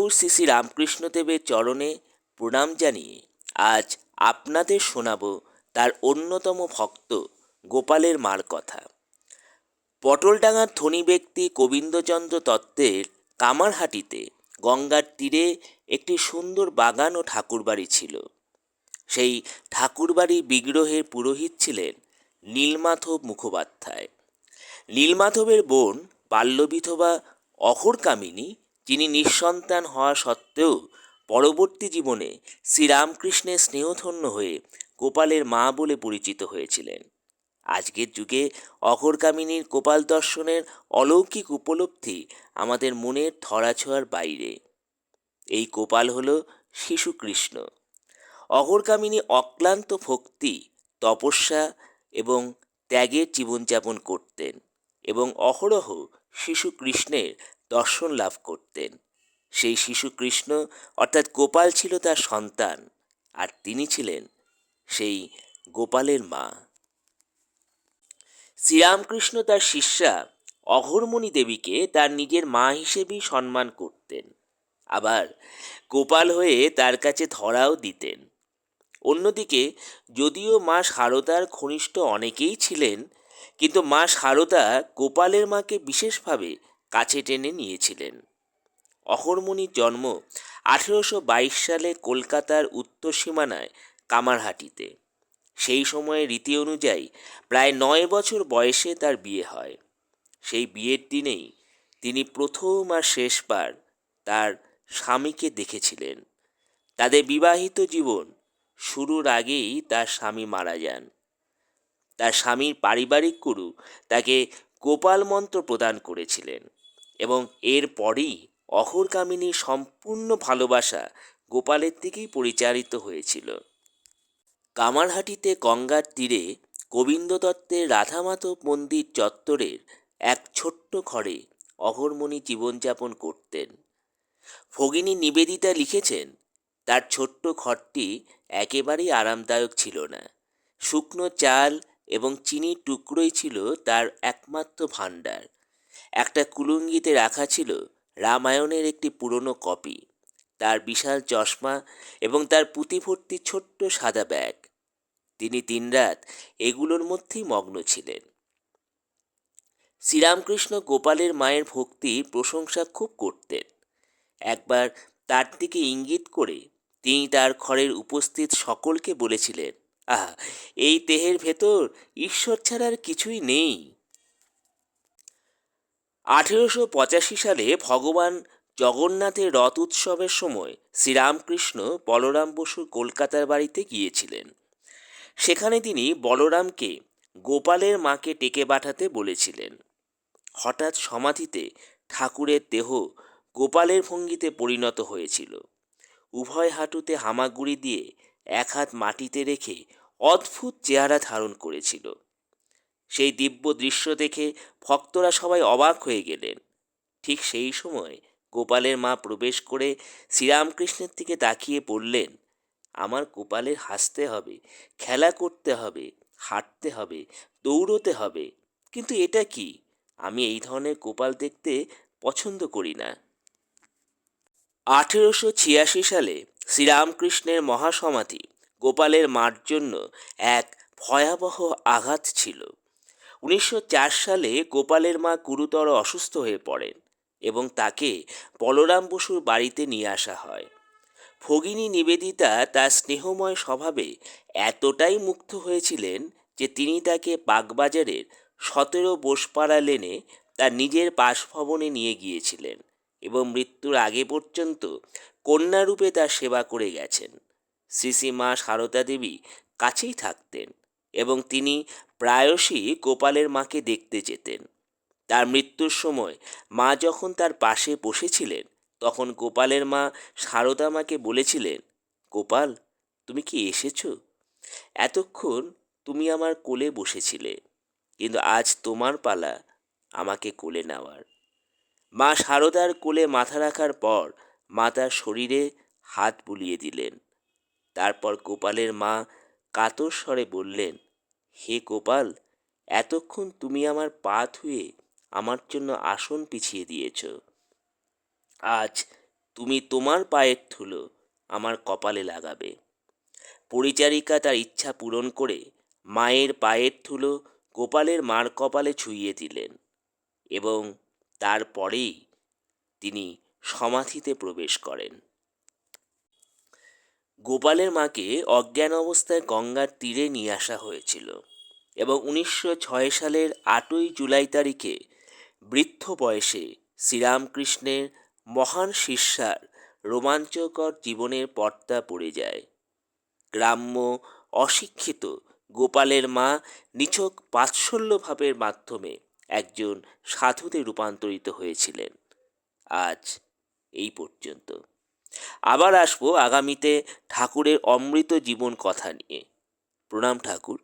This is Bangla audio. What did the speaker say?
ঠাকুর শ্রী শ্রী রামকৃষ্ণদেবের চরণে প্রণাম জানিয়ে আজ আপনাদের শোনাব তার অন্যতম ভক্ত গোপালের মার কথা পটলডাঙ্গার ধনী ব্যক্তি গোবিন্দচন্দ্র দত্তের কামারহাটিতে গঙ্গার তীরে একটি সুন্দর বাগান ও ঠাকুরবাড়ি ছিল। সেই ঠাকুরবাড়ির বিগ্রহের পুরোহিত ছিলেন নীলমাধব মুখোপাধ্যায়। নীলমাধবের বোন বাল্যবিধবা অহরকামিনী যিনি নিঃসন্তান হওয়া সত্ত্বেও পরবর্তী জীবনে শ্রীরামকৃষ্ণের স্নেহধন্য হয়ে গোপালের মা বলে পরিচিত হয়েছিলেন। আজকের যুগে অঘরকামিনীর গোপাল দর্শনের অলৌকিক উপলব্ধি আমাদের মনের ধরাছোঁয়ার বাইরে। এই গোপাল হল শিশুকৃষ্ণ। অঘরকামিনী অক্লান্ত ভক্তি, তপস্যা এবং ত্যাগের জীবনযাপন করতেন এবং অহরহ শিশু কৃষ্ণের দর্শন লাভ করতেন। সেই শিশু কৃষ্ণ, অর্থাৎ গোপাল ছিল তার সন্তান, আর তিনি ছিলেন সেই গোপালের মা। শ্রীরামকৃষ্ণ তার শিষ্যা অঘরমণি দেবীকে তার নিজের মা হিসেবেই সম্মান করতেন। আবার গোপাল হয়ে তার কাছে ধরাও দিতেন। অন্যদিকে, যদিও মা শারদার ঘনিষ্ঠ অনেকেই ছিলেন, কিন্তু মা শারদা গোপালের মাকে বিশেষভাবে কাছে টেনে নিয়েছিলেন। অহরমণির জন্ম আঠেরোশো বাইশ সালে কলকাতার উত্তর সীমানায় কামারহাটিতে। সেই সময়ে রীতি অনুযায়ী প্রায় নয় বছর বয়সে তার বিয়ে হয়। সেই বিয়ের দিনেই তিনি প্রথম আর শেষবার তার স্বামীকে দেখেছিলেন। তাদের বিবাহিত জীবন শুরুর আগেই তার স্বামী মারা যান। তার স্বামীর পারিবারিক গুরু তাকে গোপাল মন্ত্র প্রদান করেছিলেন। এবং এরপরই অহরকামিনীর সম্পূর্ণ ভালোবাসা গোপালের দিকেই পরিচালিত হয়েছিল। কামারহাটিতে গঙ্গার তীরে গোবিন্দ দত্তের রাধামাধব মন্দির চত্বরের এক ছোট্ট ঘরে অহরমণি জীবনযাপন করতেন। ভগিনী নিবেদিতা লিখেছেন, তার ছোট্ট ঘরটি একেবারেই আরামদায়ক ছিল না। শুকনো চাল এবং চিনির টুকরোই ছিল তার একমাত্র ভাণ্ডার। একটা কুলুঙ্গিতে রাখা ছিল রামায়ণের একটি পুরনো কপি। তার বিশাল চশমা এবং তার পুঁতি ভর্তি ছোট্ট সাদা ব্যাগ। তিনি দিনরাত এগুলোর মধ্যেই মগ্ন ছিলেন। শ্রীরামকৃষ্ণ গোপালের মায়ের ভক্তি প্রশংসা খুব করতেন। একবার তার দিকে ইঙ্গিত করে তিনি তার ঘরের উপস্থিত সকলকে বলেছিলেন, আহা, এই দেহের ভেতর ঈশ্বর ছাড়া আর কিছুই নেই। আঠেরোশো পঁচাশি সালে ভগবান জগন্নাথের রথ উৎসবের সময় শ্রীরামকৃষ্ণ বলরাম বসুর কলকাতার বাড়িতে গিয়েছিলেন। সেখানে তিনি বলরামকে গোপালের মাকে টেকে পাঠাতে বলেছিলেন। হঠাৎ সমাধিতে ঠাকুরের দেহ গোপালের ভঙ্গিতে পরিণত হয়েছিল। উভয় হাঁটুতে হামাগুড়ি দিয়ে এক হাত মাটিতে রেখে অদ্ভুত চেহারা ধারণ করেছিল। সেই দিব্য দৃশ্য দেখে ভক্তরা সবাই অবাক হয়ে গেলেন। ঠিক সেই সময় গোপালের মা প্রবেশ করে শ্রীরামকৃষ্ণের দিকে তাকিয়ে বললেন, আমার গোপালের হাসতে হবে, খেলা করতে হবে, হাঁটতে হবে, দৌড়তে হবে। কিন্তু এটা কি? আমি এই ধরনের গোপাল দেখতে পছন্দ করি না। আঠেরোশো ছিয়াশি সালে শ্রীরামকৃষ্ণের মহাসমাধি গোপালের মার জন্য এক ভয়াবহ আঘাত ছিল। উনিশশো চার সালে গোপালের মা গুরুতর অসুস্থ হয়ে পড়েন এবং তাকে বলরাম বসুর বাড়িতে নিয়ে আসা হয়। ভগিনী নিবেদিতা তার স্নেহময় স্বভাবে এতটাই মুগ্ধ হয়েছিলেন যে তিনি তাকে বাগবাজারের সতেরো বোসপাড়া লেনে তার নিজের বাসভবনে নিয়ে গিয়েছিলেন এবং মৃত্যুর আগে পর্যন্ত কন্যারূপে তার সেবা করে গেছেন। শ্রী শ্রী মা সারদা দেবী কাছেই থাকতেন। এবং তিনি প্রায়শই গোপালের মাকে দেখতে যেতেন। তার মৃত্যুর সময় মা যখন তার পাশে বসেছিলেন, তখন গোপালের মা সারদা মাকে বলেছিলেন, গোপাল, তুমি কি এসেছ? এতক্ষণ তুমি আমার কোলে বসেছিলে, কিন্তু আজ তোমার পালা আমাকে কোলে নেওয়ার। মা সারদার কোলে মাথা রাখার পর মা তার শরীরে হাত বুলিয়ে দিলেন। তারপর গোপালের মা কাতর স্বরে বললেন, হে গোপাল, এতক্ষণ তুমি আমার পা ধুয়ে আমার জন্য আসন পিছিয়ে দিয়েছ। আজ তুমি তোমার পায়ের ধুলো আমার কপালে লাগাবে। পরিচারিকা তার ইচ্ছা পূরণ করে মায়ের পায়ের ধুলো গোপালের মার কপালে ছুঁইয়ে দিলেন এবং তারপরেই তিনি সমাধিতে প্রবেশ করেন। গোপালের মাকে অজ্ঞান অবস্থায় গঙ্গার তীরে নিয়ে আসা হয়েছিল এবং উনিশশো ছয় সালের আটই জুলাই তারিখে বৃদ্ধ বয়সে শ্রীরামকৃষ্ণের মহান শিষ্যার রোমাঞ্চকর জীবনের পর্দা পড়ে যায়। গ্রাম্য অশিক্ষিত গোপালের মা নিছক ভাবের মাধ্যমে একজন সাধুতে রূপান্তরিত হয়েছিলেন। আজ এই পর্যন্ত। আবার আসব আগামীতে ঠাকুরের অমৃত জীবন কথা নিয়ে। প্রণাম ঠাকুর।